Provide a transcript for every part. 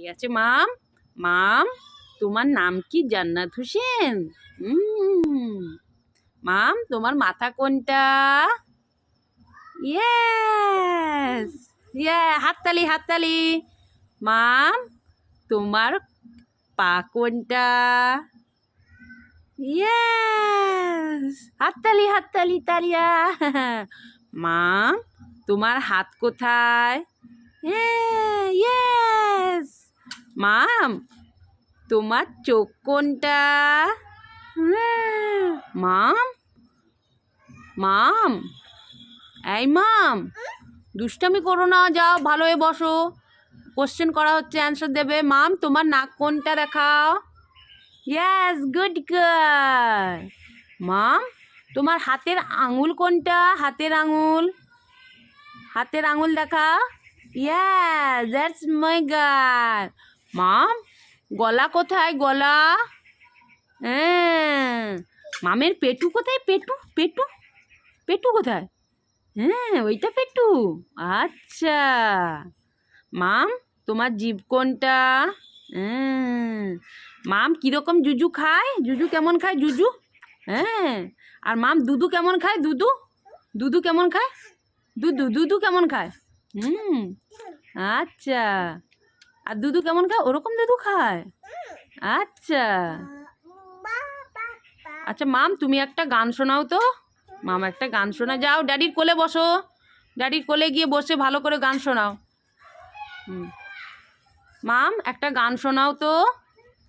ঠিক আছে? মাম মাম, তোমার নাম কি জান্নাত হোসেন? মাম, তোমার মাথা কোনটা? ইয়েস ইয়ে হাততালি হাততালি। মাম, তোমার পা কোনটা? ইয়েস হাততালি হাততালি, তালিয়া। মাম, তোমার হাত কোথায়? হ্যাঁ ইয়েস মাম তোমার চোখ কোনটা? হ্যাঁ, মাম? মাম? এই মাম দুষ্টামি করো না যাও ভালো হয়ে বসো। কোশ্চেন করা হচ্ছে অ্যান্সার দেবে। মাম তোমার নাক কোনটা দেখাও? ইয়েস গুড গার্ল মাম তোমার হাতের আঙুল কোনটা? হাতের আঙুল। হাতের আঙুল দেখা ইয়েস দ্যাটস মাই গার্ল মাম গলা কোথায়? গলা। হ্যাঁ। মামের পেটু কোথায়? পেটু পেটু পেটু কোথায়? হ্যাঁ ওইটা পেটু। আচ্ছা। মাম, তোমার জীব কোনটা? হ্যাঁ। মাম, কীরকম জুজু খায়? জুজু কেমন খায়? জুজু? হ্যাঁ। আর মাম, দুধু কেমন খায়? দুধু? দুধু কেমন খায়? দুধু দুধু কেমন খায়? হুম। আচ্ছা। আর দুধু কেমন খায়? ওরকম দুধু খায়? আচ্ছা। আচ্ছা মাম তুমি একটা গান শোনাও তো। মাম একটা গান শোনা যাও ড্যাডির কোলে বসো। ড্যাডির কোলে গিয়ে বসে ভালো করে গান শোনাও। হুম। মাম একটা গান শোনাও তো।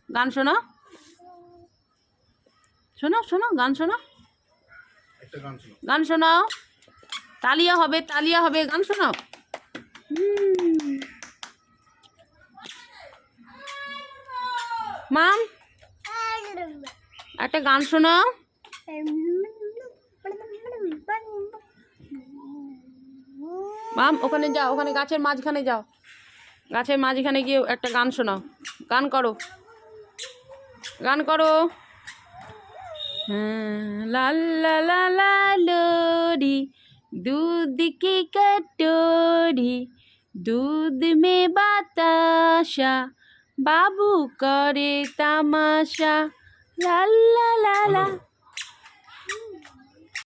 গান শোনাও। শোনাও শোনাও গান শোনাও। গান গান শোনাও। তালিয়া হবে তালিয়া হবে গান শোনাও। হুম। মাম, একটা গান শোনো। মাম, ওখানে যাও, ওখানে গাছের মাঝখানে যাও। গাছের মাঝখানে গিয়ে একটা গান শোনাও। গান করো। গান করো। লাল্লা দুধ কি কটোরি, দুধ মে বাতাসা বাবু করে তামাশা লা লা লা লা।